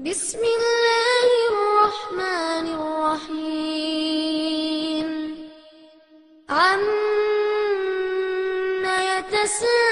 بسم الله الرحمن الرحيم. عم يتساءلون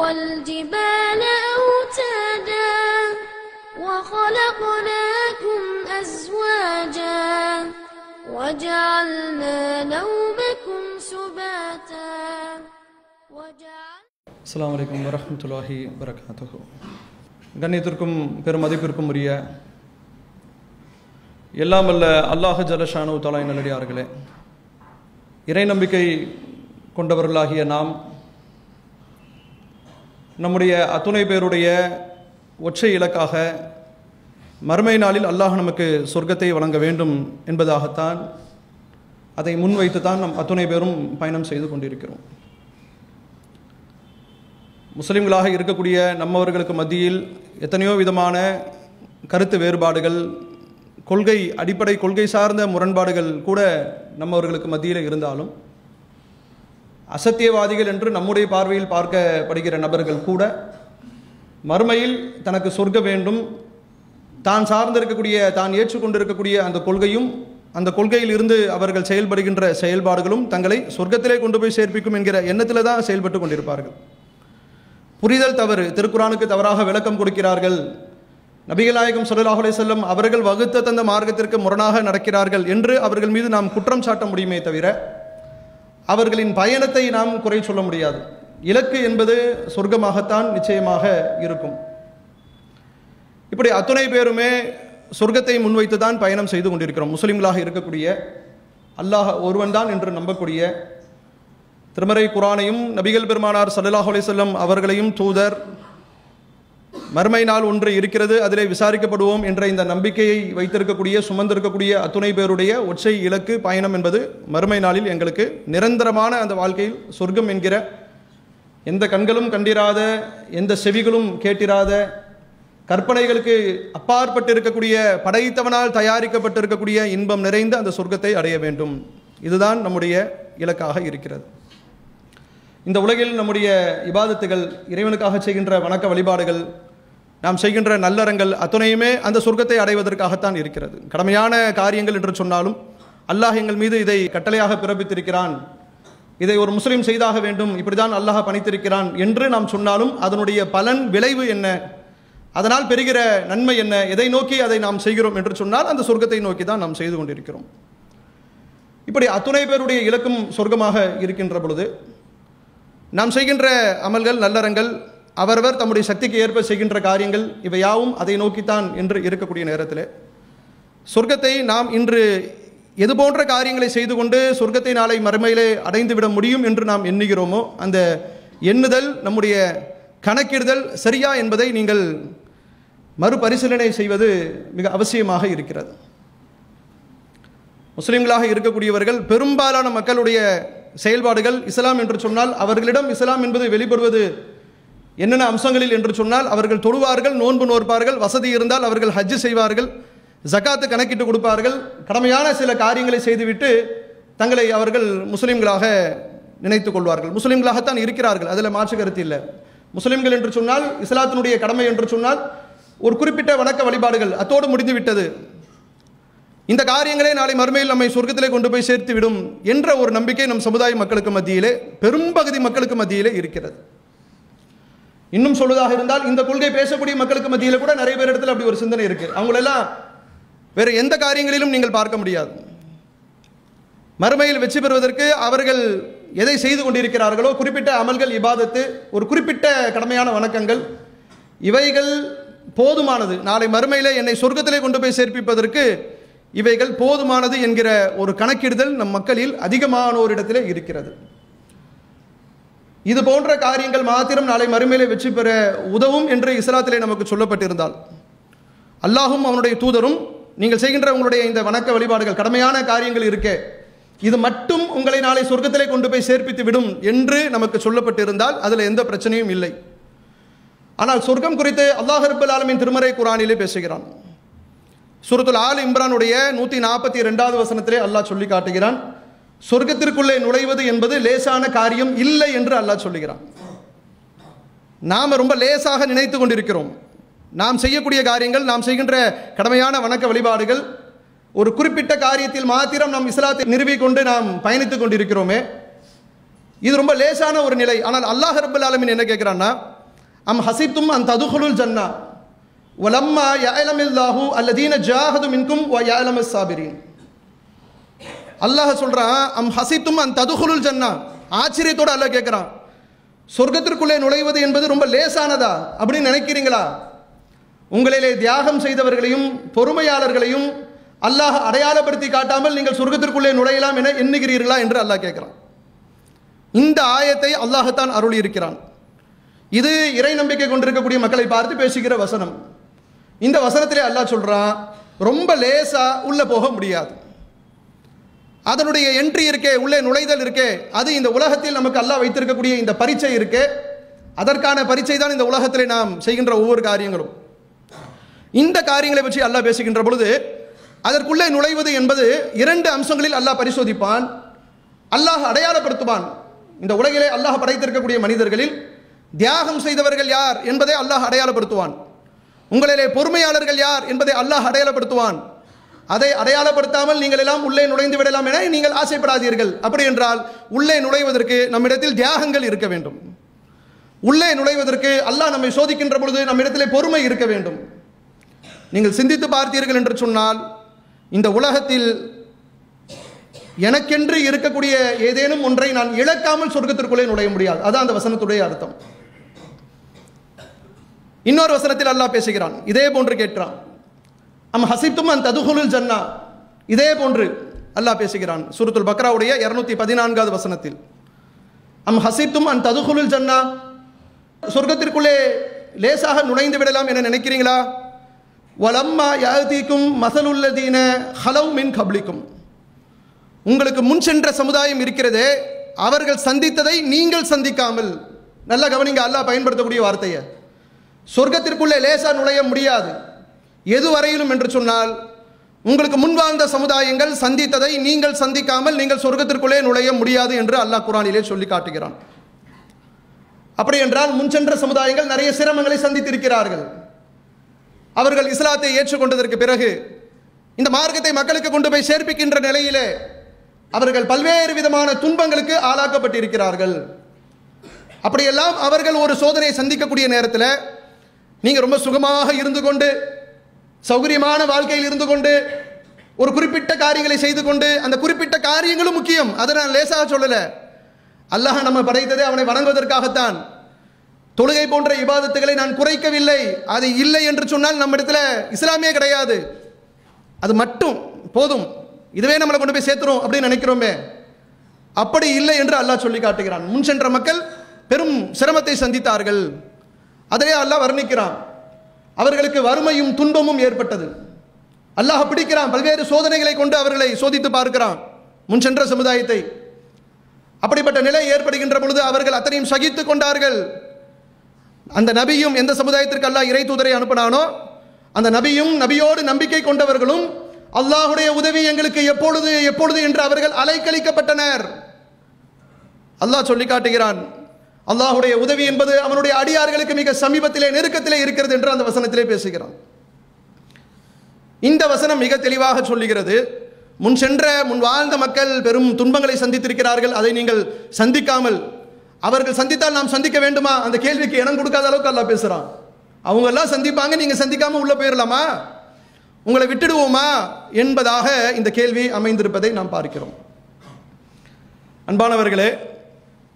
والجبال أوتادا وخلقناكم أزواجا وجعلنا نومكم سباتا وجعل அஸ்ஸலாமு அலைக்கும் வரஹ்மத்துல்லாஹி வரகாத்துஹு கண்ணியத்திற்கும் பெரும் மதிப்பிற்கும் உரிய எல்லாம் வல்ல அல்லாஹ் ஜலஷானு தலாய் நல்லடியார்களே இறை நம்பிக்கை கொண்டவர்களாகிய நாம் நம்முடைய அத்துணை பேருடைய ஒற்றை இலக்காக மறுமை நாளில் அல்லாஹ் நமக்கு சொர்க்கத்தை வழங்க வேண்டும் என்பதாகத்தான் அதை முன்வைத்து தான் நம் அத்துணை பேரும் பயணம் செய்து கொண்டிருக்கிறோம். முஸ்லிம்களாக இருக்கக்கூடிய நம்மவர்களுக்கு மத்தியில் எத்தனையோ விதமான கருத்து வேறுபாடுகள் கொள்கை அடிப்படை கொள்கை சார்ந்த முரண்பாடுகள் கூட நம்மவர்களுக்கு மத்தியில் இருந்தாலும் அசத்தியவாதிகள் என்று நம்முடைய பார்வையில் பார்க்கப்படுகிற நபர்கள் கூட மறுமையில் தனக்கு சொர்க்க வேண்டும். தான் சார்ந்திருக்கக்கூடிய தான் ஏற்றுக்கொண்டிருக்கக்கூடிய அந்த கொள்கையும் அந்த கொள்கையில் இருந்து அவர்கள் செயல்படுகின்ற செயல்பாடுகளும் தங்களை சொர்க்கத்திலே கொண்டு போய் சேர்ப்பிக்கும் என்கிற எண்ணத்தில் தான் செயல்பட்டு கொண்டிருப்பார்கள். புரிதல் தவறு திருக்குறானுக்கு தவறாக விளக்கம் கொடுக்கிறார்கள். நபிகளாயகம் நாயகம் செல்லும் அவர்கள் வகுத்த தந்த மார்க்கத்திற்கு முரணாக நடக்கிறார்கள் என்று அவர்கள் மீது நாம் குற்றம் சாட்ட முடியுமே தவிர அவர்களின் பயணத்தை நாம் குறை சொல்ல முடியாது. இலக்கு என்பது சொர்க்கமாகத்தான் நிச்சயமாக இருக்கும். இப்படி அத்துணை பேருமே சொர்க்கத்தை முன்வைத்து தான் பயணம் செய்து கொண்டிருக்கிறோம். முஸ்லீம்களாக இருக்கக்கூடிய அல்லாஹ் ஒருவன்தான் என்று நம்பக்கூடிய திருமறை குரானையும் நபிகள் பெருமானார் சல்லாஹ் அலி செல்லம் அவர்களையும் தூதர் மறுமை நாள் ஒன்று இருக்கிறது அதிலே விசாரிக்கப்படுவோம் என்ற இந்த நம்பிக்கையை வைத்திருக்கக்கூடிய சுமந்திருக்கக்கூடிய அத்துணை பேருடைய ஒற்றை இலக்கு பயணம் என்பது மறுமை நாளில் எங்களுக்கு நிரந்தரமான அந்த வாழ்க்கையில் சொர்க்கம் என்கிற எந்த கண்களும் கண்டிராத எந்த செவிகளும் கேட்டிராத கற்பனைகளுக்கு அப்பாற்பட்டு இருக்கக்கூடிய படைத்தவனால் தயாரிக்கப்பட்டிருக்கக்கூடிய இன்பம் நிறைந்த அந்த சொர்க்கத்தை அடைய வேண்டும். இதுதான் நம்முடைய இலக்காக இருக்கிறது. இந்த உலகில் நம்முடைய இபாதத்துகள் இறைவனுக்காக செய்கின்ற வணக்க வழிபாடுகள் நாம் செய்கின்ற நல்லறங்கள் அத்துணையுமே அந்த சொர்க்கத்தை அடைவதற்காகத்தான் இருக்கிறது. கடமையான காரியங்கள் என்று சொன்னாலும் அல்லாஹ் எங்கள் மீது இதை கட்டளையாக பிறப்பித்திருக்கிறான். இதை ஒரு முஸ்லீம் செய்தாக வேண்டும் இப்படிதான் அல்லாஹ் பணித்திருக்கிறான் என்று நாம் சொன்னாலும் அதனுடைய பலன் விளைவு என்ன? அதனால் பெறுகிற நன்மை என்ன? எதை நோக்கி அதை நாம் செய்கிறோம் என்று சொன்னால் அந்த சொர்க்கத்தை நோக்கி தான் நாம் செய்து கொண்டிருக்கிறோம். இப்படி அத்துணை பேருடைய இலக்கும் சொர்க்கமாக இருக்கின்ற பொழுது நாம் செய்கின்ற அமல்கள் நல்லறங்கள் அவரவர் தம்முடைய சக்திக்கு ஏற்ப செய்கின்ற காரியங்கள் இவை யாவும் அதை நோக்கித்தான் என்று இருக்கக்கூடிய நேரத்தில். சொர்க்கத்தை நாம் இன்று எது போன்ற காரியங்களை செய்து கொண்டு சொர்க்கத்தை நாளை மறுமையிலே அடைந்து விட முடியும் என்று நாம் எண்ணுகிறோமோ அந்த எண்ணுதல் நம்முடைய கணக்கிடுதல் சரியா என்பதை நீங்கள் மறுபரிசீலனை செய்வது மிக அவசியமாக இருக்கிறது. முஸ்லீம்களாக இருக்கக்கூடியவர்கள் பெரும்பாலான மக்களுடைய செயல்பாடுகள் இஸ்லாம் என்று சொன்னால் அவர்களிடம் இஸ்லாம் என்பது வெளிப்படுவது. என்னென்ன அம்சங்களில் என்று சொன்னால் அவர்கள் தொழுவார்கள் நோன்பு நோற்பார்கள் வசதி இருந்தால் அவர்கள் ஹஜ்ஜு செய்வார்கள் ஜக்காத்து கணக்கிட்டு கொடுப்பார்கள். கடமையான சில காரியங்களை செய்துவிட்டு தங்களை அவர்கள் முஸ்லீம்களாக நினைத்துக் கொள்வார்கள். முஸ்லீம்களாகத்தான் இருக்கிறார்கள் அதில் மாற்று கருத்து இல்லை. முஸ்லீம்கள் என்று சொன்னால் இஸ்லாத்தினுடைய கடமை என்று சொன்னால் ஒரு குறிப்பிட்ட வணக்க வழிபாடுகள் அத்தோடு முடிந்து விட்டது இந்த காரியங்களே நாளை மறுமையில் நம்மை சொர்க்கத்திலே கொண்டு போய் சேர்த்து விடும் என்ற ஒரு நம்பிக்கை நம் சமுதாய மக்களுக்கு மத்தியிலே பெரும்பகுதி மக்களுக்கு மத்தியிலே இருக்கிறது. இன்னும் சொல்வதாக இருந்தால் இந்த கொள்கை பேசக்கூடிய மக்களுக்கு மத்தியில் கூட நிறைய பேர் இடத்துல அப்படி ஒரு சிந்தனை இருக்கு. அவங்களெல்லாம் வேற எந்த காரியங்களிலும் நீங்கள் பார்க்க முடியாது. மறுமையில் வெற்றி பெறுவதற்கு அவர்கள் எதை செய்து கொண்டிருக்கிறார்களோ குறிப்பிட்ட அமல்கள் இபாதத்து ஒரு குறிப்பிட்ட கடமையான வணக்கங்கள் இவைகள் போதுமானது. நாளை மறுமையிலே என்னை சொர்க்கத்திலே கொண்டு போய் சேர்ப்பிப்பதற்கு இவைகள் போதுமானது என்கிற ஒரு கணக்கிடுதல் நம் மக்களில் அதிகமானோரிடத்தில் இருக்கிறது. இது போன்ற காரியங்கள் மாத்திரம் நாளை மறுமையிலே வெற்றி பெற உதவும் என்று இஸ்லாத்திலே நமக்கு சொல்லப்பட்டிருந்தால். அல்லாஹும் அவனுடைய தூதரும் நீங்கள் செய்கின்ற உங்களுடைய இந்த வணக்க வழிபாடுகள் கடமையான காரியங்கள் இருக்கே இது மட்டும் உங்களை நாளை சொர்க்கத்திலே கொண்டு போய் சேர்ப்பித்து விடும் என்று நமக்கு சொல்லப்பட்டிருந்தால் அதில் எந்த பிரச்சனையும் இல்லை. ஆனால் சொர்க்கம் குறித்து அல்லாஹ் ரப்பல் ஆலமின் திருமறை குரானிலே பேசுகிறான். சுரத்துல் ஆல் இம்ரானுடைய நூற்றி நாற்பத்தி ரெண்டாவது வசனத்திலே அல்லாஹ் சொல்லி காட்டுகிறான். சொர்க்கத்திற்குள்ளே நுழைவது என்பது லேசான காரியம் இல்லை என்று அல்லாஹ் சொல்லுகிறான். நாம் ரொம்ப லேசாக நினைத்து கொண்டிருக்கிறோம். நாம் செய்யக்கூடிய காரியங்கள் நாம் செய்கின்ற கடமையான வணக்க வழிபாடுகள் ஒரு குறிப்பிட்ட காரியத்தில் மாத்திரம் நாம் இஸ்லாத்தை நிறுவிக்கொண்டு நாம் பயணித்துக் கொண்டிருக்கிறோமே. இது ரொம்ப லேசான ஒரு நிலை. ஆனால் அல்லாஹ் ரபுல் ஆலமின் என்ன கேட்குறான்னா அம் ஹசித்தும் அந்த ததுகுலுல் ஜன்னா. வலம்மா யாலமில்லாஹு அல்லதீன ஜாஹது மின்கும் வ யாயலம் சாபிரின் அல்லாஹ் சொல்கிறான் அம் ஹசித்தும் அந்த ததுகுலுல் ஜன்னா. ஆச்சரியத்தோட அல்லாஹ் கேட்குறான் சொர்க்கத்திற்குள்ளே நுழைவது என்பது ரொம்ப லேசானதா? அப்படின்னு நினைக்கிறீங்களா? உங்களிலே தியாகம் செய்தவர்களையும் பொறுமையாளர்களையும் அல்லாஹ் அடையாளப்படுத்தி காட்டாமல் நீங்கள் சொர்க்கத்திற்குள்ளே நுழையலாம் என எண்ணுகிறீர்களா என்று அல்லாஹ் கேட்குறான் இந்த ஆயத்தை அல்லாஹத்தான் அருள் இருக்கிறான் இது இறை நம்பிக்கை கொண்டிருக்கக்கூடிய மக்களை பார்த்து பேசுகிற வசனம். இந்த வசனத்திலே அல்லாஹ் சொல்கிறான் ரொம்ப லேசாக உள்ளே போக முடியாது. அதனுடைய என்ட்ரி இருக்கே உள்ளே நுழைதல் இருக்கே அது இந்த உலகத்தில் நமக்கு அல்லாஹ் வைத்திருக்கக்கூடிய இந்த பரீட்சை இருக்கே அதற்கான பரீட்சை தான் இந்த உலகத்திலே நாம் செய்கின்ற ஒவ்வொரு காரியங்களும். இந்த காரியங்களை பற்றி அல்லாஹ் பேசுகின்ற பொழுது அதற்குள்ளே நுழைவது என்பது இரண்டு அம்சங்களில் அல்லாஹ் பரிசோதிப்பான் அல்லாஹ் அடையாளப்படுத்துவான். இந்த உலகிலே அல்லாஹ் படைத்திருக்கக்கூடிய மனிதர்களில் தியாகம் செய்தவர்கள் யார் என்பதை அல்லாஹ் அடையாளப்படுத்துவான். உங்களிலே பொறுமையாளர்கள் யார் என்பதை அல்லாஹ் அடையாளப்படுத்துவான். அதை அடையாளப்படுத்தாமல் நீங்கள் எல்லாம் உள்ளே நுழைந்து விடலாம் என நீங்கள் ஆசைப்படாதீர்கள். அப்படி என்றால் உள்ளே நுழைவதற்கு நம்மிடத்தில் தியாகங்கள் இருக்க வேண்டும். உள்ளே நுழைவதற்கு அல்லாஹ் நம்மை சோதிக்கின்ற பொழுது நம்மிடத்திலே பொறுமை இருக்க வேண்டும். நீங்கள் சிந்தித்து பார்த்தீர்கள் என்று சொன்னால் இந்த உலகத்தில் எனக்கென்று இருக்கக்கூடிய ஏதேனும் ஒன்றை நான் இழக்காமல் சொர்க்கத்திற்குள்ளே நுழைய முடியாது. அதான் அந்த வசனத்துடைய அர்த்தம். இன்னொரு வசனத்தில் அல்லாஹ் பேசுகிறான். இதே போன்று கேட்கிறான். அம் ஹசித்தும் அந்த ததுகுலுல் ஜன்னா. இதே போன்று அல்லாஹ் பேசுகிறான். சுருத்துல் பக்ராவுடைய இரநூத்தி பதினான்காவது வசனத்தில். அம் ஹசித்தும் அந்த ததுகுலுல் ஜன்னா. சொர்க்கத்திற்குள்ளே லேசாக நுழைந்து விடலாம் என நினைக்கிறீங்களா? வலம்மா யாதிக்கும் மசலுல்லதீன ஹலவ் மின் கப்ளிக்கும். உங்களுக்கு முன் சென்ற சமுதாயம் இருக்கிறதே அவர்கள் சந்தித்ததை நீங்கள் சந்திக்காமல். நல்லா கவனிங்க அல்லாஹ் பயன்படுத்தக்கூடிய வார்த்தையை. சொர்க்கத்திற்குள்ளே லேசாக நுழைய முடியாது. எதுவரையிலும் என்று சொன்னால் உங்களுக்கு முன் வாழ்ந்த சமுதாயங்கள் சந்தித்ததை நீங்கள் சந்திக்காமல் நீங்கள் சொர்க்கத்திற்குள்ளே நுழைய முடியாது என்று அல்லாஹ் குரானிலே சொல்லி காட்டுகிறான். அப்படி என்றால் முன் சென்ற சமுதாயங்கள் நிறைய சிரமங்களை சந்தித்திருக்கிறார்கள். அவர்கள் இஸ்லாத்தை ஏற்றுக்கொண்டதற்கு பிறகு இந்த மார்க்கத்தை மக்களுக்கு கொண்டு போய் சேர்ப்பிக்கின்ற நிலையிலே அவர்கள் பல்வேறு விதமான துன்பங்களுக்கு ஆளாக்கப்பட்டிருக்கிறார்கள். அப்படியெல்லாம் அவர்கள் ஒரு சோதனையை சந்திக்கக்கூடிய நேரத்தில் நீங்கள் ரொம்ப சுகமாக இருந்து கொண்டு சௌகரியமான வாழ்க்கையில் இருந்து கொண்டு ஒரு குறிப்பிட்ட காரியங்களை செய்து கொண்டு அந்த குறிப்பிட்ட காரியங்களும் முக்கியம். அதை நான் லேசாக சொல்லலை. அல்லாஹ் நம்ம படைத்ததே அவனை வணங்குவதற்காகத்தான். தொழுகை போன்ற இபாதத்துகளை நான் குறைக்கவில்லை. அது இல்லை என்று சொன்னால் நம்ம இடத்துல இஸ்லாமே கிடையாது. அது மட்டும் போதும். இதுவே நம்மளை கொண்டு போய் சேர்த்துரும் அப்படின்னு நினைக்கிறோமே. அப்படி இல்லை என்று அல்லாஹ் சொல்லி காட்டுகிறான். முன் சென்ற மக்கள் பெரும் சிரமத்தை சந்தித்தார்கள். அதையே அல்லாஹ் வர்ணிக்கிறான். அவர்களுக்கு வறுமையும் துன்பமும் ஏற்பட்டது. அல்லாஹ் பிடிக்கிறான். பல்வேறு சோதனைகளை கொண்டு அவர்களை சோதித்து பார்க்கிறான். முன் சென்ற சமுதாயத்தை. அப்படிப்பட்ட நிலை ஏற்படுகின்ற பொழுது அவர்கள் அத்தனையும் சகித்து கொண்டார்கள். அந்த நபியும் எந்த சமுதாயத்திற்கு அல்லாஹ் இறை தூதரை அனுப்பினானோ அந்த நபியும் நபியோடு நம்பிக்கை கொண்டவர்களும் அல்லாஹுடைய உதவி எங்களுக்கு எப்பொழுது எப்பொழுது என்று அவர்கள் அலைக்கழிக்கப்பட்டனர். அல்லாஹ் சொல்லி காட்டுகிறான். அல்லாஹுடைய உதவி என்பது அவனுடைய அடியார்களுக்கு மிக சமீபத்திலே நெருக்கத்திலே இருக்கிறது என்று அந்த வசனத்திலே பேசுகிறான். இந்த வசனம் மிக தெளிவாக சொல்லுகிறது. முன் சென்ற முன் வாழ்ந்த மக்கள் பெரும் துன்பங்களை சந்தித்திருக்கிறார்கள். அதை நீங்கள் சந்திக்காமல் அவர்கள் சந்தித்தால் நாம் சந்திக்க வேண்டுமா? அந்த கேள்விக்கு இடம் கொடுக்காத அளவுக்கு அல்லா பேசுகிறான் அவங்க எல்லாம் சந்திப்பாங்க நீங்கள் சந்திக்காமல் உள்ளே போயிடலாமா உங்களை விட்டுடுவோமா? என்பதாக இந்த கேள்வி அமைந்திருப்பதை நாம் பார்க்கிறோம். அன்பானவர்களே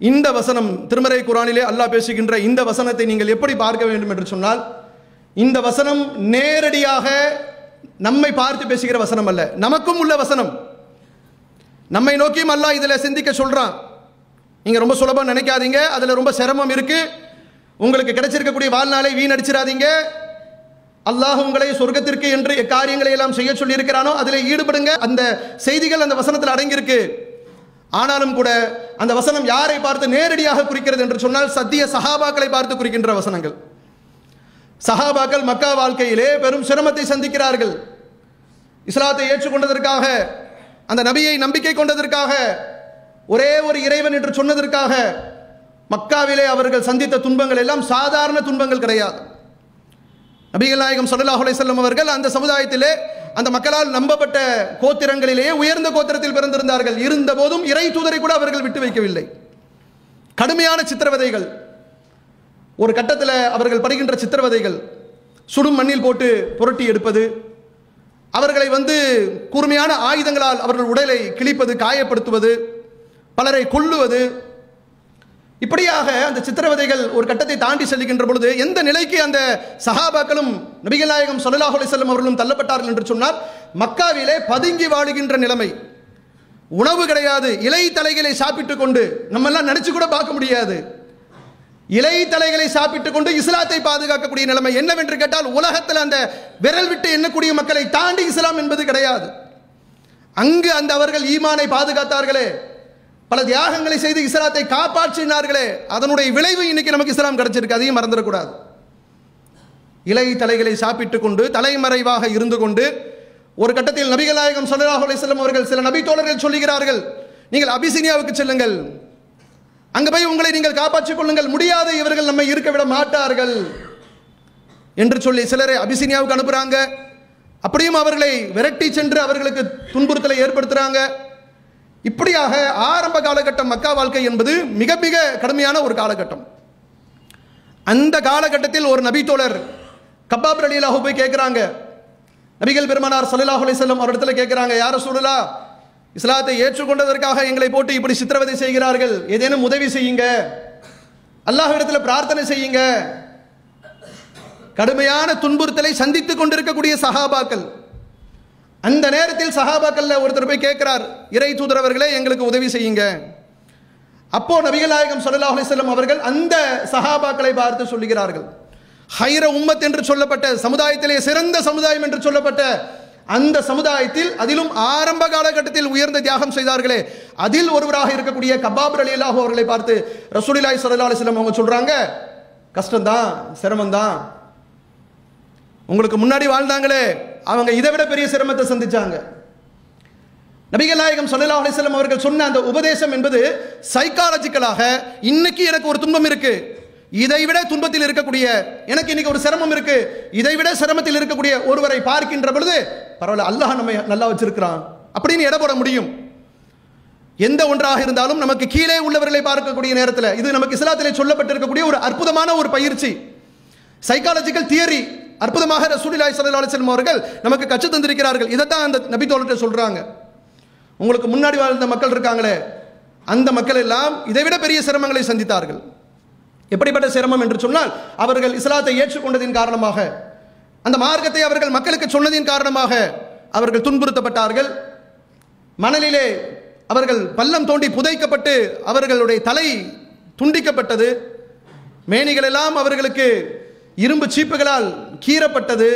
இந்த வசனம் திருமறை குரானிலே அல்லாஹ் பேசுகின்ற இந்த வசனத்தை நீங்கள் எப்படி பார்க்க வேண்டும் என்று சொன்னால் இந்த வசனம் நேரடியாக நம்மை பார்த்து பேசுகிற வசனம் அல்ல. நமக்கும் உள்ள வசனம். நம்மை நோக்கியும் அல்லாஹ் இதில் சிந்திக்க சொல்கிறான் நீங்கள் ரொம்ப சுலபம் நினைக்காதீங்க. அதில் ரொம்ப சிரமம் இருக்குது உங்களுக்கு கிடைச்சிருக்கக்கூடிய வாழ்நாளை வீணடிச்சிடாதீங்க. அல்லாஹ் உங்களை சொர்க்கத்திற்கு என்று காரியங்களை எல்லாம் செய்ய சொல்லி இருக்கிறானோ அதில் ஈடுபடுங்க. அந்த செய்திகள் அந்த வசனத்தில் அடங்கியிருக்கு. ஆனாலும் கூட அந்த வசனம் யாரை பார்த்து நேரடியாக குறிக்கிறது என்று சொன்னால் சத்திய சஹாபாக்களை பார்த்து குறிக்கின்ற வசனங்கள். சஹாபாக்கள் மக்கா வாழ்க்கையிலே பெரும் சிரமத்தை சந்திக்கிறார்கள். இஸ்லாத்தை ஏற்றுக்கொண்டதற்காக அந்த நபியை நம்பிக்கை கொண்டதற்காக ஒரே ஒரு இறைவன் என்று சொன்னதற்காக மக்காவிலே அவர்கள் சந்தித்த துன்பங்கள் எல்லாம் சாதாரண துன்பங்கள் கிடையாது. நபிகள் நாயகம் ஸல்லல்லாஹு அலைஹி அவர்கள் அந்த சமுதாயத்திலே அந்த மக்களால் நம்பப்பட்ட கோத்திரங்களிலேயே உயர்ந்த கோத்திரத்தில் பிறந்திருந்தார்கள். இருந்த போதும் இறை தூதரை கூட அவர்கள் விட்டு வைக்கவில்லை. கடுமையான சித்திரவதைகள். ஒரு கட்டத்தில் அவர்கள் படுகின்ற சித்திரவதைகள். சுடும் மண்ணில் போட்டு புரட்டி எடுப்பது. அவர்களை வந்து கூர்மையான ஆயுதங்களால் அவர்கள் உடலை கிழிப்பது காயப்படுத்துவது. பலரை கொல்லுவது. இப்படியாக அந்த சித்திரவதைகள் ஒரு கட்டத்தை தாண்டி செல்லுகின்ற பொழுது எந்த நிலைக்கு அந்த சஹாபாக்களும் நபிகள் நாயகம் ஸல்லல்லாஹு அலைஹி அவர்களும் தள்ளப்பட்டார்கள் என்று சொன்னால் மக்காவிலே பதுங்கி வாழுகின்ற நிலைமை. உணவு கிடையாது இலை தலைகளை சாப்பிட்டுக் கொண்டு நம்ம எல்லாம் நினைச்சு கூட பார்க்க முடியாது. இலை தலைகளை சாப்பிட்டுக் கொண்டு இஸ்லாத்தை பாதுகாக்கக்கூடிய நிலைமை என்னவென்று கேட்டால் உலகத்தில் அந்த விரல் விட்டு எண்ணக்கூடிய மக்களை தாண்டி இஸ்லாம் என்பது கிடையாது. அங்கு அந்த அவர்கள் ஈமானை பாதுகாத்தார்களே. பல தியாகங்களை செய்து இஸ்லாத்தை காப்பாற்றினார்களே அதனுடைய விளைவு இன்னைக்கு நமக்கு இஸ்லாம் கிடைச்சிருக்கு அதையும் மறந்துடக்கூடாது. இலை தலைகளை சாப்பிட்டுக் கொண்டு தலைமறைவாக இருந்து கொண்டு ஒரு கட்டத்தில் நபிகளாயகம் சொல்லலாஹ் அலிஸ்லாம் அவர்கள் சில நபி தோழர்கள் சொல்லுகிறார்கள் நீங்கள் அபிசினியாவுக்கு செல்லுங்கள். அங்கே போய் உங்களை நீங்கள் காப்பாற்றிக் கொள்ளுங்கள். முடியாத இவர்கள் நம்மை இருக்க விட மாட்டார்கள். என்று சொல்லி சிலரை அபிசினியாவுக்கு அனுப்புறாங்க. அப்படியும் அவர்களை விரட்டி சென்று அவர்களுக்கு துன்புறுத்தலை ஏற்படுத்துறாங்க. இப்படியாக ஆரம்ப காலகட்டம் மக்கா வாழ்க்கை என்பது மிக மிக கடுமையான ஒரு காலகட்டம். அந்த காலகட்டத்தில் ஒரு நபி தோழர் கபாப் ரலியல்லாஹு போய் கேட்குறாங்க. நபிகள் பெருமானார் ஸல்லல்லாஹு அலைஹி வஸல்லம் அவரிடத்துல கேட்குறாங்க யார சூழலா இஸ்லாத்தை ஏற்றுக்கொண்டதற்காக எங்களை போட்டு இப்படி சித்திரவதை செய்கிறார்கள். ஏதேனும் உதவி செய்யுங்க. அல்லாஹ்விடத்தில் பிரார்த்தனை செய்யுங்க. கடுமையான துன்புறுத்தலை சந்தித்துக் கொண்டிருக்கக்கூடிய சஹாபாக்கள் அந்த நேரத்தில் சஹாபாக்கள்ல ஒருத்தர் போய் கேட்கிறார் இறை தூதரவர்களே எங்களுக்கு உதவி செய்யுங்க. அப்போ நபிகள் நாயகம் ஸல்லல்லாஹு அவர்கள் அந்த சஹாபாக்களை பார்த்து சொல்லுகிறார்கள். ஹைர உம்மத் என்று சொல்லப்பட்ட சமுதாயத்திலே சிறந்த சமுதாயம் என்று சொல்லப்பட்ட அந்த சமுதாயத்தில் அதிலும் ஆரம்ப காலகட்டத்தில் உயர்ந்த தியாகம் செய்தார்களே அதில் ஒருவராக இருக்கக்கூடிய கபாபர் அலி அல்லாஹூ அவர்களை பார்த்து ரசூலிலாய் ஸல்லல்லாஹு அலைஹி அவங்க சொல்றாங்க கஷ்டம்தான் சிரமம்தான். உங்களுக்கு முன்னாடி வாழ்ந்தாங்களே அவங்க இதை விட பெரிய சிரமத்தை சந்திச்சாங்க. நபிகள் நாயகம் ஸல்லல்லாஹு அலிஸ்லம் அவர்கள் சொன்ன அந்த உபதேசம் என்பது சைக்காலஜிக்கலாக இன்னைக்கு எனக்கு ஒரு துன்பம் இருக்கு. இதை விட துன்பத்தில் இருக்கக்கூடிய எனக்கு இன்னைக்கு ஒரு சிரமம் இருக்கு. இதை விட சிரமத்தில் இருக்கக்கூடிய ஒருவரை பார்க்கின்ற பொழுது பரவாயில்ல அல்லாஹ் நம்ம நல்லா வச்சிருக்கிறான். அப்படின்னு இட போட முடியும். எந்த ஒன்றாக இருந்தாலும் நமக்கு கீழே உள்ளவர்களை பார்க்கக்கூடிய நேரத்தில் இது நமக்கு இஸ்லாத்திலே சொல்லப்பட்டிருக்கக்கூடிய ஒரு அற்புதமான ஒரு பயிற்சி. சைக்காலஜிக்கல் தியரி அற்புதமாக ரசூலிலாய் ஸல்லல்லாஹு அலைஹி அவர்கள் நமக்கு கற்று தந்திருக்கிறார்கள். இதை தான் அந்த நபி தோழர்கிட்ட சொல்கிறாங்க உங்களுக்கு முன்னாடி வாழ்ந்த மக்கள் இருக்காங்களே அந்த மக்கள் எல்லாம் இதைவிட பெரிய சிரமங்களை சந்தித்தார்கள். எப்படிப்பட்ட சிரமம் என்று சொன்னால் அவர்கள் இஸ்லாத்தை ஏற்றுக்கொண்டதின் காரணமாக அந்த மார்க்கத்தை அவர்கள் மக்களுக்கு சொன்னதின் காரணமாக அவர்கள் துன்புறுத்தப்பட்டார்கள். மணலிலே அவர்கள் பள்ளம் தோண்டி புதைக்கப்பட்டு அவர்களுடைய தலை துண்டிக்கப்பட்டது. மேனிகள் எல்லாம் அவர்களுக்கு இரும்பு சீப்புகளால் கீறப்பட்டது.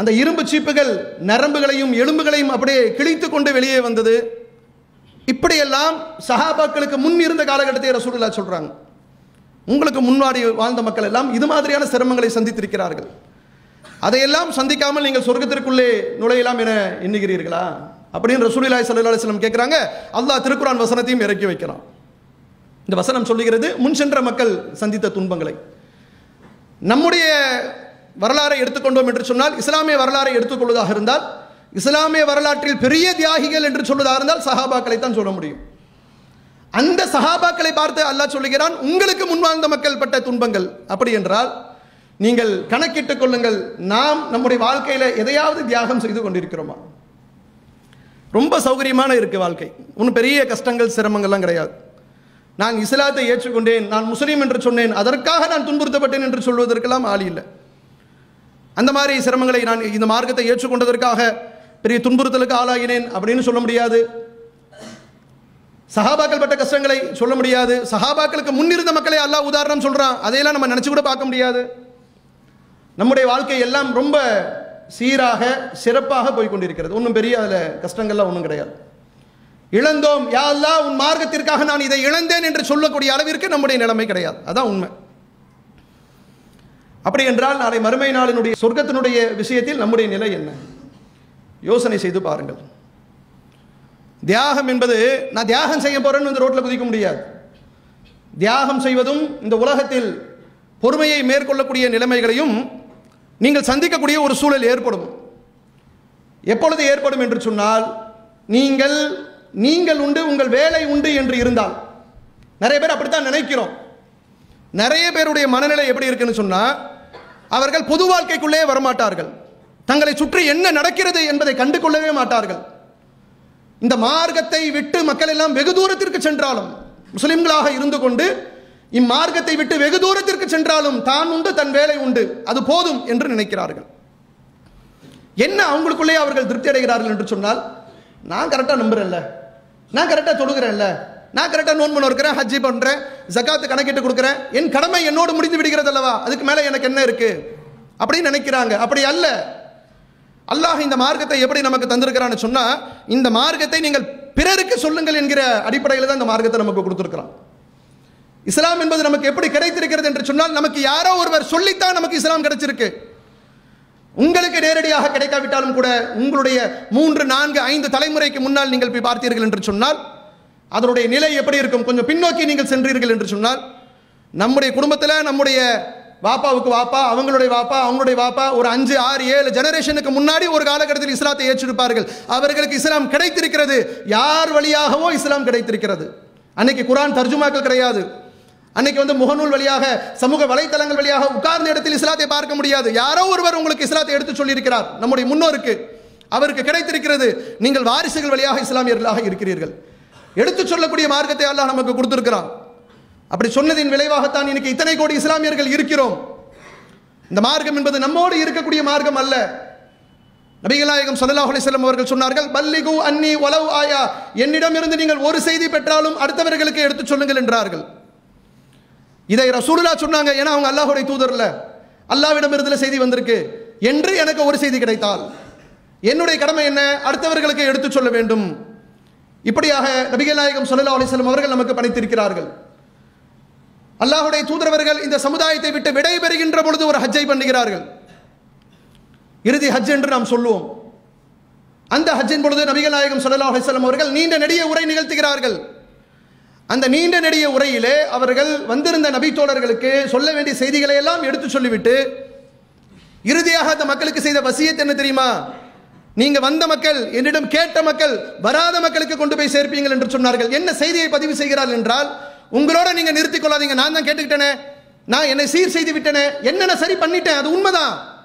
அந்த இரும்பு சீப்புகள் நரம்புகளையும் எலும்புகளையும் அப்படியே கிழித்து கொண்டு வெளியே வந்தது. இப்படியெல்லாம் சஹாபாக்களுக்கு முன் இருந்த காலகட்டத்தை ரசூலுல்லா சொல்கிறாங்க உங்களுக்கு முன்னாடி வாழ்ந்த மக்கள் எல்லாம் இது மாதிரியான சிரமங்களை சந்தித்திருக்கிறார்கள். அதையெல்லாம் சந்திக்காமல் நீங்கள் சொர்க்கத்திற்குள்ளே நுழையலாம் என எண்ணுகிறீர்களா? அப்படின்னு ரசூலிலாய் சல்லா அலிஸ்லம் கேட்குறாங்க அல்லாஹ் திருக்குறான் வசனத்தையும் இறக்கி வைக்கிறான். இந்த வசனம் சொல்லுகிறது முன் சென்ற மக்கள் சந்தித்த துன்பங்களை. நம்முடைய வரலாறை எடுத்துக்கொண்டோம் என்று சொன்னால் இஸ்லாமிய வரலாறை எடுத்துக்கொள்வதாக இருந்தால் இஸ்லாமிய வரலாற்றில் பெரிய தியாகிகள் என்று சொல்வதாக இருந்தால் சஹாபாக்களை தான் சொல்ல முடியும். அந்த சஹாபாக்களை பார்த்து அல்லாஹ் சொல்லுகிறான் உங்களுக்கு முன்வாழ்ந்த மக்கள் பட்ட துன்பங்கள் அப்படி என்றால் நீங்கள் கணக்கிட்டுக் கொள்ளுங்கள் நாம் நம்முடைய வாழ்க்கையில் எதையாவது தியாகம் செய்து கொண்டிருக்கிறோமா? ரொம்ப சௌகரியமான இருக்கு வாழ்க்கை. ஒன்றும் பெரிய கஷ்டங்கள் சிரமங்கள்லாம் கிடையாது. நான் இஸ்லாத்தை ஏற்றுக்கொண்டேன் நான் முஸ்லீம் என்று சொன்னேன் அதற்காக நான் துன்புறுத்தப்பட்டேன் என்று சொல்வதற்கெல்லாம் ஆள் இல்லை. அந்த மாதிரி சிரமங்களை நான் இந்த மார்க்கத்தை ஏற்றுக்கொண்டதற்காக பெரிய துன்புறுத்தலுக்கு ஆளாகினேன் அப்படின்னு சொல்ல முடியாது. சஹாபாக்கள் பட்ட கஷ்டங்களை சொல்ல முடியாது. சஹாபாக்களுக்கு முன்னிருந்த மக்களை அல்லாஹ் உதாரணம் சொல்கிறான் அதையெல்லாம் நம்ம நினச்சி கூட பார்க்க முடியாது. நம்முடைய வாழ்க்கை எல்லாம் ரொம்ப சீராக சிறப்பாக போய் கொண்டிருக்கிறது. ஒன்றும் பெரிய அதில் கஷ்டங்கள்லாம் ஒன்றும் கிடையாது. இழந்தோம். யா உன் மார்க்கத்திற்காக நான் இதை இழந்தேன் என்று சொல்லக்கூடிய அளவிற்கு நம்முடைய நிலைமை கிடையாது. அதான் உண்மை. அப்படி என்றால் நாளை மறுமை நாளினுடைய சொர்க்கத்தினுடைய விஷயத்தில் நம்முடைய நிலை என்ன? யோசனை செய்து பாருங்கள். தியாகம் என்பது நான் தியாகம் செய்ய போறேன்னு இந்த ரோட்டில் குதிக்க முடியாது. தியாகம் செய்வதும் இந்த உலகத்தில் பொறுமையை மேற்கொள்ளக்கூடிய நிலைமைகளையும் நீங்கள் சந்திக்கக்கூடிய ஒரு சூழல் ஏற்படும். எப்பொழுது ஏற்படும் என்று சொன்னால் நீங்கள் நீங்கள் உண்டு உங்கள் வேலை உண்டு என்று இருந்தால். நிறைய பேர் அப்படித்தான் நினைக்கிறோம். நிறைய பேருடைய மனநிலை எப்படி இருக்குன்னு சொன்னால் அவர்கள் பொது வாழ்க்கைக்குள்ளே வரமாட்டார்கள். தங்களை சுற்றி என்ன நடக்கிறது என்பதை கண்டு கொள்ளவே மாட்டார்கள். இந்த மார்க்கத்தை விட்டு மக்கள் எல்லாம் வெகு தூரத்திற்கு சென்றாலும் முஸ்லிம்களாக இருந்து கொண்டு இம்மார்க்கத்தை விட்டு வெகு தூரத்திற்கு சென்றாலும் தான் உண்டு தன் வேலை உண்டு அது போதும் என்று நினைக்கிறார்கள். என்ன அவங்களுக்குள்ளே அவர்கள் திருப்தி அடைகிறார்கள் என்று சொன்னால் நான் கரெக்டாக நம்புறேன்ல. நான் கரெக்டாக தொழுகிறேன்ல. நான் கரெக்டாக நோன் பண்ண இருக்கிறேன் ஹஜ்ஜி பண்ணுறேன் ஜக்காத்து கணக்கிட்டு கொடுக்குறேன். என் கடமை என்னோடு முடிந்து விடுகிறது அல்லவா? அதுக்கு மேலே எனக்கு என்ன இருக்குது அப்படின்னு நினைக்கிறாங்க. அப்படி அல்ல. அல்லாஹ் இந்த மார்க்கத்தை எப்படி நமக்கு தந்திருக்கிறான்னு சொன்னால் இந்த மார்க்கத்தை நீங்கள் பிறருக்கு சொல்லுங்கள் என்கிற அடிப்படையில் தான் இந்த மார்க்கத்தை நமக்கு கொடுத்துருக்குறான். இஸ்லாம் என்பது நமக்கு எப்படி கிடைத்திருக்கிறது என்று சொன்னால் நமக்கு யாரோ ஒருவர் சொல்லித்தான் நமக்கு இஸ்லாம் கிடைச்சிருக்கு. உங்களுக்கு நேரடியாக கிடைக்காவிட்டாலும் கூட உங்களுடைய மூன்று நான்கு ஐந்து தலைமுறைக்கு முன்னால் நீங்கள் போய் பார்த்தீர்கள் என்று சொன்னால் அதனுடைய நிலை எப்படி இருக்கும்? கொஞ்சம் பின்னோக்கி நீங்கள் சென்றீர்கள் என்று சொன்னால் நம்முடைய குடும்பத்தில் நம்முடைய வாப்பாவுக்கு வாப்பா அவங்களுடைய வாப்பா அவங்களுடைய வாப்பா ஒரு அஞ்சு ஆறு ஏழு ஜெனரேஷனுக்கு முன்னாடி ஒரு காலகட்டத்தில் இஸ்லாத்தை ஏற்றிருப்பார்கள். அவர்களுக்கு இஸ்லாம் கிடைத்திருக்கிறது. யார் வழியாகவோ இஸ்லாம் கிடைத்திருக்கிறது. அன்னைக்கு குரான் தர்ஜுமாக்கள் கிடையாது. அன்னைக்கு வந்து முகநூல் வழியாக சமூக வலைத்தளங்கள் வழியாக உட்கார்ந்த இடத்தில் இஸ்லாத்தை பார்க்க முடியாது. யாரோ ஒருவர் உங்களுக்கு இஸ்லாத்தை எடுத்து சொல்லியிருக்கிறார். நம்முடைய முன்னோருக்கு அவருக்கு கிடைத்திருக்கிறது நீங்கள் வாரிசுகள் வழியாக இஸ்லாமியர்களாக இருக்கிறீர்கள். எடுத்து சொல்லக்கூடிய மார்க்கத்தை அல்லாஹ் நமக்கு கொடுத்திருக்கிறான். அப்படி சொன்னதின் விளைவாகத்தான் இன்னைக்கு இத்தனை கோடி இஸ்லாமியர்கள் இருக்கிறோம். இந்த மார்க்கம் என்பது நம்மோடு இருக்கக்கூடிய மார்க்கம் அல்ல. நபிகளாயகம் நாயகம் ஸல்லல்லாஹு அவர்கள் சொன்னார்கள் பல்லிகு அன்னி ஒலவ் ஆயா. என்னிடமிருந்து நீங்கள் ஒரு செய்தி பெற்றாலும் அடுத்தவர்களுக்கு எடுத்துச் சொல்லுங்கள் என்றார்கள். இதை ரசூலுல்லா சொன்னாங்க. ஏன்னா அவங்க அல்லாஹ்வுடைய தூதர்ல. அல்லாஹ்விடமிருந்து செய்தி வந்திருக்கு. என்று எனக்கு ஒரு செய்தி கிடைத்தால் என்னுடைய கடமை என்ன? அடுத்தவர்களுக்கு எடுத்துச் சொல்ல வேண்டும். இப்படியாக நபிகள் நாயகம் ஸல்லல்லாஹு அலைஹி அவர்கள் நமக்கு பணித்திருக்கிறார்கள் அல்லாஹுடைய தூதரவர்கள் இந்த சமுதாயத்தை விட்டு விடை பெறுகின்ற பொழுது ஒரு ஹஜ்ஜை பண்ணுகிறார்கள். இறுதி ஹஜ் என்று நாம் சொல்லுவோம். அந்த ஹஜ்ஜின் பொழுது நபிகள் நாயகம் ஸல்லல்லாஹு அலைஹி அவர்கள் நீண்ட நெடிய உரை நிகழ்த்துகிறார்கள். அந்த நீண்ட நெடிய உரையிலே அவர்கள் வந்திருந்த நபி தோழர்களுக்கு சொல்ல வேண்டிய செய்திகளை எல்லாம் எடுத்து சொல்லிவிட்டு இறுதியாக அந்த மக்களுக்கு செய்த வசியத் என்ன தெரியுமா? நீங்க வந்த மக்கள் என்னிடம் கேட்ட மக்கள் வராத மக்களுக்கு கொண்டு போய் சேர்ப்பீங்கள் என்று சொன்னார்கள். என்ன செய்தியை பதிவு செய்கிறார்கள் என்றால் உங்களோட நீங்க நிறுத்திக் கொள்ளாதீங்க. நான் தான் கேட்டுக்கிட்டேனே. நான் என்னை சீர் செய்து விட்டேனே. என்னென்ன சரி பண்ணிட்டேன்? அது உண்மைதான்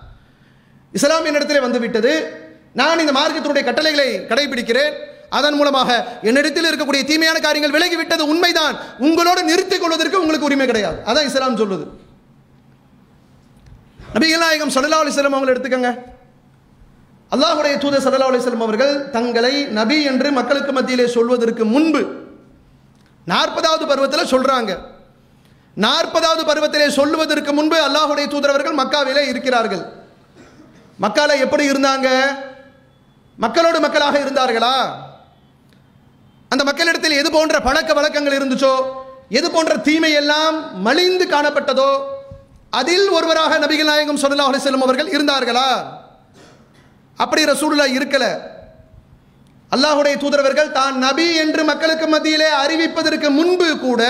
இஸ்லாமிய இடத்திலே வந்து விட்டது. நான் இந்த மார்க்கத்தினுடைய கட்டளைகளை கடைபிடிக்கிறேன். அதன் மூலமாக என்னிடத்தில் இருக்கக்கூடிய தீமையான காரியங்கள் விலகி விட்டது உண்மைதான். உங்களோடு நிறுத்திக் கொள்வதற்கு உங்களுக்கு உரிமை கிடையாது. அதான் இஸ்லாம் சொல்லுது. நபிகள் நாயகம் சல்லா அலிஸ்லாம் அவங்களை எடுத்துக்கங்க. அல்லாஹுடைய தூதர் சல்லா அலிஸ்லாம் அவர்கள் தங்களை நபி என்று மக்களுக்கு மத்தியிலே சொல்வதற்கு முன்பு நாற்பதாவது பருவத்தில் சொல்றாங்க. நாற்பதாவது பருவத்திலே சொல்லுவதற்கு முன்பு அல்லாஹுடைய தூதரவர்கள் மக்காவிலே இருக்கிறார்கள். மக்கால எப்படி இருந்தாங்க? மக்களோடு மக்களாக இருந்தார்களா? அந்த மக்களிடத்தில் எது போன்ற பழக்க வழக்கங்கள் இருந்துச்சோ எது போன்ற தீமை எல்லாம் மலிந்து காணப்பட்டதோ அதில் ஒருவராக நபிகள் நாயகம் சொல்லா அலைஹி அவர்கள் இருந்தார்களா? அப்படி ரசூலுல்லா இருக்கல. அல்லாஹுடைய தூதரவர்கள் தான் நபி என்று மக்களுக்கு மத்தியிலே அறிவிப்பதற்கு முன்பு கூட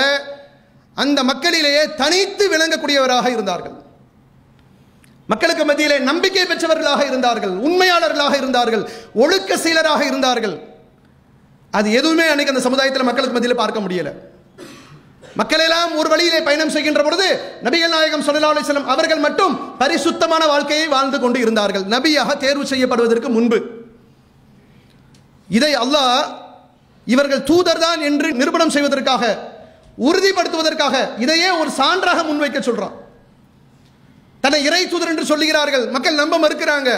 அந்த மக்களிலேயே தனித்து விளங்கக்கூடியவராக இருந்தார்கள். மக்களுக்கு மத்தியிலே நம்பிக்கை பெற்றவர்களாக இருந்தார்கள் உண்மையாளர்களாக இருந்தார்கள் ஒழுக்க சீலராக இருந்தார்கள். அது எதுவுமே அன்னைக்கு அந்த சமுதாயத்தில் மக்களுக்கு மத்தியில் பார்க்க முடியல. மக்கள் எல்லாம் ஒரு வழியிலே பயணம் செய்கின்ற பொழுது நபிகள் நாயகம் ஸல்லல்லாஹு அலைஹி அவர்கள் மட்டும் பரிசுத்தமான வாழ்க்கையை வாழ்ந்து கொண்டு இருந்தார்கள். நபியாக தேர்வு செய்யப்படுவதற்கு முன்பு. இதை அல்லாஹ் இவர்கள் தூதர் தான் என்று நிரூபணம் செய்வதற்காக உறுதிப்படுத்துவதற்காக இதையே ஒரு சான்றாக முன்வைக்க சொல்றான். தன்னை இறை தூதர் என்று சொல்லுகிறார்கள். மக்கள் நம்ப மறுக்கிறாங்க.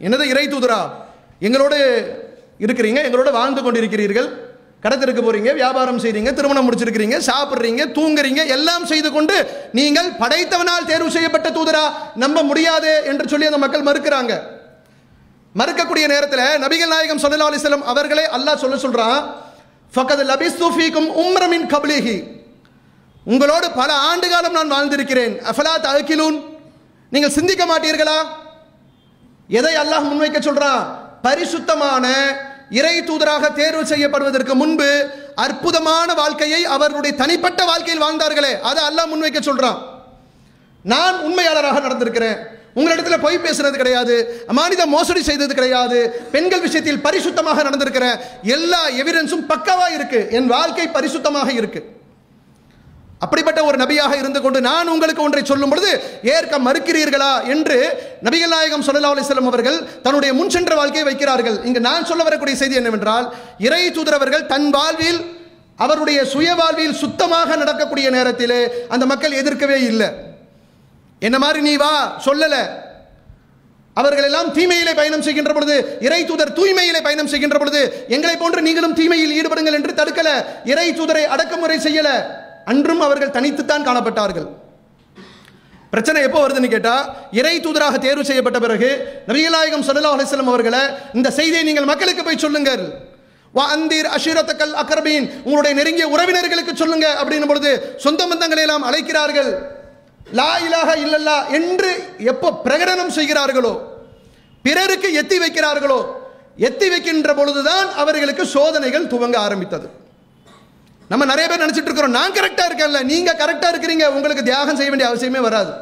என்னது இறை தூதரா? எங்களோடு இருக்கிறீங்க எங்களோட வாழ்ந்து கொண்டிருக்கிறீர்கள். கடத்திற்கு போறீங்க வியாபாரம் செய்றீங்க திருமணம் முடிச்சிருக்கிறீங்க சாப்பிட்றீங்க தூங்குறீங்க எல்லாம் செய்து கொண்டு நீங்கள் படைத்தவனால் தேர்வு செய்யப்பட்ட தூதரா? நம்ப முடியாது என்று சொல்லி அந்த மக்கள் மறுக்கிறாங்க. மறுக்கக்கூடிய நேரத்தில் நபிகள் நாயகம் ஸல்லல்லாஹு அலிஸ்லம் அவர்களே அல்லாஹ் சொல்ல சொல்றான் ஃபக்கத் லபிஸ்து உம்ரமின் கப்லிஹி. உங்களோடு பல ஆண்டு காலம் நான் வாழ்ந்திருக்கிறேன். அஃபலா தகிலூன் நீங்கள் சிந்திக்க மாட்டீர்களா? எதை அல்லாஹ் முன்வைக்க சொல்றான்? பரிசுத்தமான இறை தூதராக தேர்வு செய்யப்படுவதற்கு முன்பு அற்புதமான வாழ்க்கையை அவர்களுடைய தனிப்பட்ட வாழ்க்கையில் வாழ்ந்தார்களே. அதை அல்லாஹ் முன்வைக்க சொல்றான். நான் உண்மையாளராக நடந்திருக்கிறேன். உங்களிடத்துல பொய் பேசுறது கிடையாது. அமானித மோசடி செய்தது கிடையாது. பெண்கள் விஷயத்தில் பரிசுத்தமாக நடந்திருக்கிறேன் எல்லா எவிடன்ஸும் பக்கவா இருக்கு. என் வாழ்க்கை பரிசுத்தமாக இருக்குது அப்படிப்பட்ட ஒரு நபியாக இருந்து கொண்டு நான் உங்களுக்கு ஒன்றை சொல்லும் பொழுது ஏற்க மறுக்கிறீர்களா என்று நபிகள் நாயகம் ஸல்லல்லாஹு அலைஹி அவர்கள் தன்னுடைய முன் சென்ற வாழ்க்கையை வைக்கிறார்கள். இங்கு நான் சொல்ல வரக்கூடிய செய்தி என்னவென்றால் இறை தூதரவர்கள் தன் வாழ்வில் அவருடைய சுய வாழ்வில் சுத்தமாக நடக்கக்கூடிய நேரத்திலே அந்த மக்கள் எதிர்க்கவே இல்லை. என்ன மாதிரி நீ வா சொல்லல. அவர்கள் எல்லாம் தீமையிலே பயணம் செய்கின்ற பொழுது இறை தூதர் தூய்மையிலே பயணம் செய்கின்ற பொழுது எங்களை போன்று நீங்களும் தீமையில் ஈடுபடுங்கள் என்று தடுக்கல. இறை தூதரை அடக்குமுறை செய்யல. அன்றும் அவர்கள் தனித்துத்தான் காணப்பட்டார்கள். பிரச்சனை எப்போ வருதுன்னு கேட்டால் இறை தூதராக தேர்வு செய்யப்பட்ட பிறகு நபிகள் நாயகம் அலிஸ்லம் அவர்களை இந்த செய்தியை நீங்கள் மக்களுக்கு போய் சொல்லுங்கள். வா அந்தீர் அஷீரத்தக்கல் அக்ரபீன் உங்களுடைய நெருங்கிய உறவினர்களுக்கு சொல்லுங்க அப்படின்னும் பொழுது சொந்த பந்தங்களை எல்லாம் அழைக்கிறார்கள். லா இலாக இல்லல்லா என்று எப்போ பிரகடனம் செய்கிறார்களோ பிறருக்கு எத்தி வைக்கிறார்களோ எத்தி வைக்கின்ற பொழுதுதான் அவர்களுக்கு சோதனைகள் துவங்க ஆரம்பித்தது. நம்ம நிறைய பேர் நினச்சிட்டு இருக்கிறோம் நான் கரெக்டாக இருக்கேன்ல நீங்கள் கரெக்டாக இருக்கிறீங்க உங்களுக்கு தியாகம் செய்ய வேண்டிய அவசியமே வராது.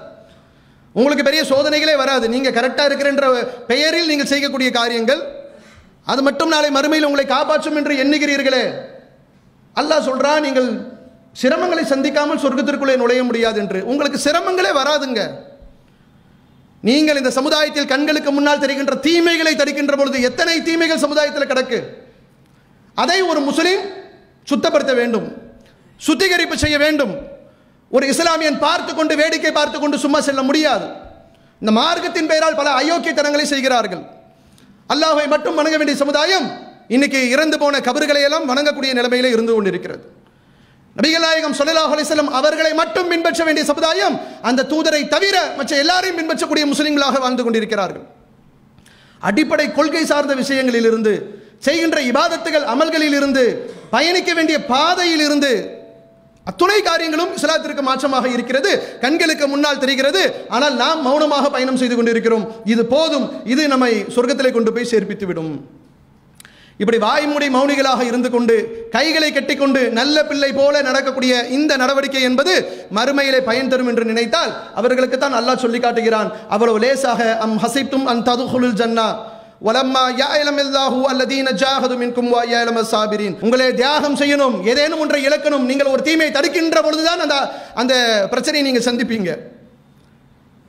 உங்களுக்கு பெரிய சோதனைகளே வராது நீங்கள் கரெக்டாக இருக்கிறன்ற பெயரில் நீங்கள் செய்யக்கூடிய காரியங்கள் அது மட்டும் நாளை மறுமையில் உங்களை காப்பாற்றும் என்று எண்ணுகிறீர்களே. அல்லாஹ் சொல்கிறா நீங்கள் சிரமங்களை சந்திக்காமல் சொர்க்கத்திற்குள்ளே நுழைய முடியாது என்று. உங்களுக்கு சிரமங்களே வராதுங்க. நீங்கள் இந்த சமுதாயத்தில் கண்களுக்கு முன்னால் தெரிகின்ற தீமைகளை தடுக்கின்ற பொழுது எத்தனை தீமைகள் சமுதாயத்தில் கிடக்கு? அதை ஒரு முஸ்லீம் சுத்தப்படுத்த வேண்டும் சுத்திகரிப்பு செய்ய வேண்டும். ஒரு இஸ்லாமியன் பார்த்து கொண்டு வேடிக்கை பார்த்து கொண்டு சும்மா செல்ல முடியாது. இந்த மார்க்கத்தின் பெயரால் பல அயோக்கியத்தனங்களை செய்கிறார்கள். அல்லாஹை மட்டும் வணங்க வேண்டிய சமுதாயம் இன்னைக்கு இறந்து போன கபர்களை எல்லாம் வணங்கக்கூடிய நிலைமையில இருந்து கொண்டிருக்கிறது. நபிகள் நாயகம் ஸல்லல்லாஹு அலைஹி அவர்களை மட்டும் பின்பற்ற வேண்டிய சமுதாயம் அந்த தூதரை தவிர மற்ற எல்லாரையும் பின்பற்றக்கூடிய முஸ்லிம்களாக வாழ்ந்து கொண்டிருக்கிறார்கள். அடிப்படை கொள்கை சார்ந்த விஷயங்களில் இருந்து செய்கின்ற இபாதத்துகள் அமல்களில் இருந்து பயணிக்க வேண்டிய பாதையில் இருந்து அத்துணை காரியங்களும் இஸ்லாத்திற்கு மாற்றமாக இருக்கிறது கண்களுக்கு முன்னால் தெரிகிறது. ஆனால் நாம் மௌனமாக பயணம் செய்து கொண்டிருக்கிறோம். இது போதும். இது நம்மை சொர்க்கத்திலே கொண்டு போய் சேர்ப்பித்து விடும் இப்படி வாய்மூடி மௌனிகளாக இருந்து கொண்டு கைகளை கட்டிக்கொண்டு நல்ல பிள்ளை போல நடக்கக்கூடிய இந்த நடவடிக்கை என்பது மறுமையிலே பயன் தரும் என்று நினைத்தால் அவர்களுக்கு தான் அல்லாஹ் சொல்லி காட்டுகிறான் அவ்வளவு லேசாக அம் ஹசிப்தும் அன் ததுகுலுல் ஜன்னா. வலம்மா யாயலம் எல்லாஹூ அல்லதீன ஜாகது மின்கும் வா யாயலம் சாபிரின். உங்களை தியாகம் செய்யணும் ஏதேனும் ஒன்றை இழக்கணும். நீங்கள் ஒரு தீமையை தடுக்கின்ற பொழுதுதான் அந்த அந்த பிரச்சனையை நீங்கள் சந்திப்பீங்க.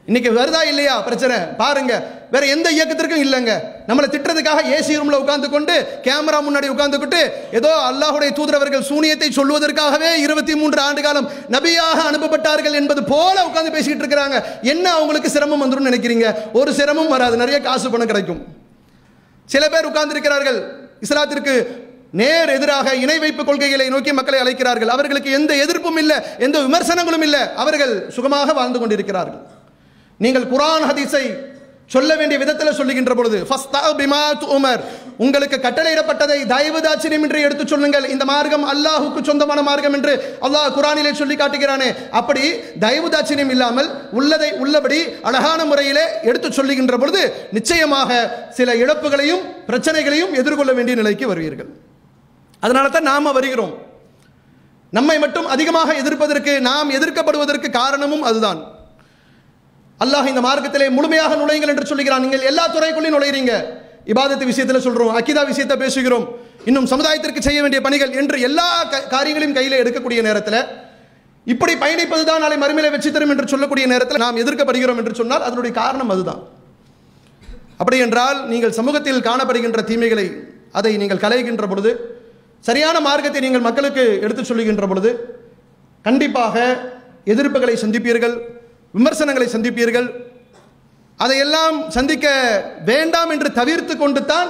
இன்னைக்கு வருதா இல்லையா பிரச்சனை? பாருங்க. வேற எந்த இயக்கத்திற்கும் இல்லைங்க. நம்மளை திட்டுறதுக்காக ஏசி ரூம்ல உட்கார்ந்து கொண்டு கேமரா முன்னாடி உட்கார்ந்துக்கிட்டு ஏதோ அல்லாஹுடைய தூதரவர்கள் சூனியத்தை சொல்வதற்காகவே இருபத்தி மூன்று ஆண்டு காலம் நபியாக அனுப்பப்பட்டார்கள் என்பது போல உட்கார்ந்து பேசிக்கிட்டு இருக்கிறாங்க. என்ன அவங்களுக்கு சிரமம் வந்துடும் நினைக்கிறீங்க? ஒரு சிரமம் வராது. நிறைய காசு பணம் கிடைக்கும். சில பேர் உட்கார்ந்திருக்கிறார்கள். இஸ்லாத்திற்கு நேர் எதிராக இணை வைப்பு கொள்கைகளை நோக்கி மக்களை அழைக்கிறார்கள். அவர்களுக்கு எந்த எதிர்ப்பும் இல்லை எந்த விமர்சனங்களும் இல்லை. அவர்கள் சுகமாக வாழ்ந்து கொண்டிருக்கிறார்கள். நீங்கள் குரான் ஹதீஸை சொல்ல வேண்டிய விதத்தில் சொல்லுகின்ற பொழுது ஃபஸ்தா பிமா உமர். உங்களுக்கு கட்டளையிடப்பட்டதை தயவு தாட்சியம் என்று எடுத்து சொல்லுங்கள். இந்த மார்க்கம் அல்லாஹுக்கு சொந்தமான மார்க்கம் என்று அல்லாஹ் குரானிலே சொல்லி காட்டுகிறானே. அப்படி தயவு தாட்சியம் இல்லாமல் உள்ளதை உள்ளபடி அழகான முறையிலே எடுத்து சொல்லுகின்ற பொழுது நிச்சயமாக சில இழப்புகளையும் பிரச்சனைகளையும் எதிர்கொள்ள வேண்டிய நிலைக்கு வருவீர்கள். அதனால தான் நாம வருகிறோம். நம்மை மட்டும் அதிகமாக எதிர்ப்பதற்கு நாம் எதிர்க்கப்படுவதற்கு காரணமும் அதுதான். அல்லாஹ் இந்த மார்க்கத்திலே முழுமையாக நுழையுங்கள் என்று சொல்லுகிறான். நீங்கள் எல்லா துறைக்குள்ளேயும் நுழையிறீங்க. இபாதத்து விஷயத்தில் சொல்கிறோம் அக்கிதா விஷயத்தை பேசுகிறோம். இன்னும் சமுதாயத்திற்கு செய்ய வேண்டிய பணிகள் என்று எல்லா க- காரியங்களையும் கையில் எடுக்கக்கூடிய நேரத்தில் இப்படி பயணிப்பது தான் நாளை மறுமையில வெற்றி தரும் என்று சொல்லக்கூடிய நேரத்தில் நாம் எதிர்க்கப்படுகிறோம் என்று சொன்னால் அதனுடைய காரணம் அதுதான். அப்படி என்றால் நீங்கள் சமூகத்தில் காணப்படுகின்ற தீமைகளை அதை நீங்கள் களைகின்ற பொழுது சரியான மார்க்கத்தை நீங்கள் மக்களுக்கு எடுத்துச் சொல்லுகின்ற பொழுது கண்டிப்பாக எதிர்ப்புகளை சந்திப்பீர்கள். விமர்சனங்களை சந்திப்பீர்கள். அதையெல்லாம் சந்திக்க வேண்டாம் என்று தவிர்த்து கொண்டு தான்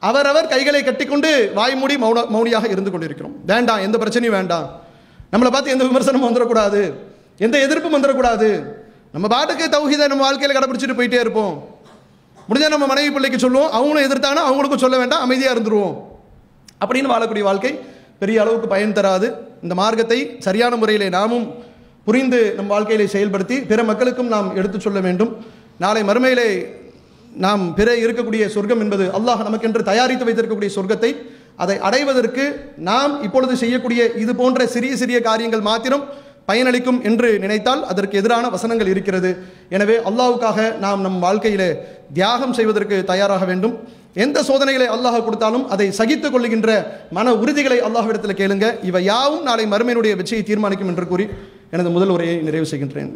அவரவர் கைகளை கட்டிக்கொண்டு வாய்மூடி மௌன மௌனியாக இருந்து கொண்டிருக்கிறோம். வேண்டாம் எந்த பிரச்சனையும் வேண்டாம். நம்மளை பார்த்து எந்த விமர்சனமும் வந்துடக்கூடாது. எந்த எதிர்ப்பும் வந்துடக்கூடாது. நம்ம பாட்டுக்கு தௌஹீதை நம்ம வாழ்க்கையில் கடைபிடிச்சிட்டு போயிட்டே இருப்போம். முடிஞ்ச நம்ம மனைவி பிள்ளைக்கு சொல்லுவோம். அவங்களும் எதிர்த்தாங்கன்னா அவங்களுக்கும் சொல்ல வேண்டாம். அமைதியாக இருந்துருவோம். அப்படின்னு வாழக்கூடிய வாழ்க்கை பெரிய அளவுக்கு பயன் தராது. இந்த மார்க்கத்தை சரியான முறையிலே நாமும் புரிந்து நம் வாழ்க்கையிலே செயல்படுத்தி பிற மக்களுக்கும் நாம் எடுத்துச் சொல்ல வேண்டும். நாளை மறுமையிலே நாம் பிற இருக்கக்கூடிய சொர்க்கம் என்பது அல்லாஹ் நமக்கென்று தயாரித்து வைத்திருக்கக்கூடிய சொர்க்கத்தை அதை அடைவதற்கு நாம் இப்பொழுது செய்யக்கூடிய இது போன்ற சிறிய சிறிய காரியங்கள் மாத்திரம் பயனளிக்கும் என்று நினைத்தால் அதற்கு எதிரான வசனங்கள் இருக்கிறது. எனவே அல்லாஹ்வுக்காக நாம் நம் வாழ்க்கையிலே தியாகம் செய்வதற்கு தயாராக வேண்டும். எந்த சோதனைகளை அல்லாஹ் கொடுத்தாலும் அதை சகித்துக் கொள்ளுகின்ற மன உறுதிகளை அல்லாஹ்விடத்தில் கேளுங்க. இவை யாவும் நாளை மறுமையினுடைய வெற்றியை தீர்மானிக்கும் என்று கூறி எனது முதல் உரையை நிறைவு செய்கின்றேன்.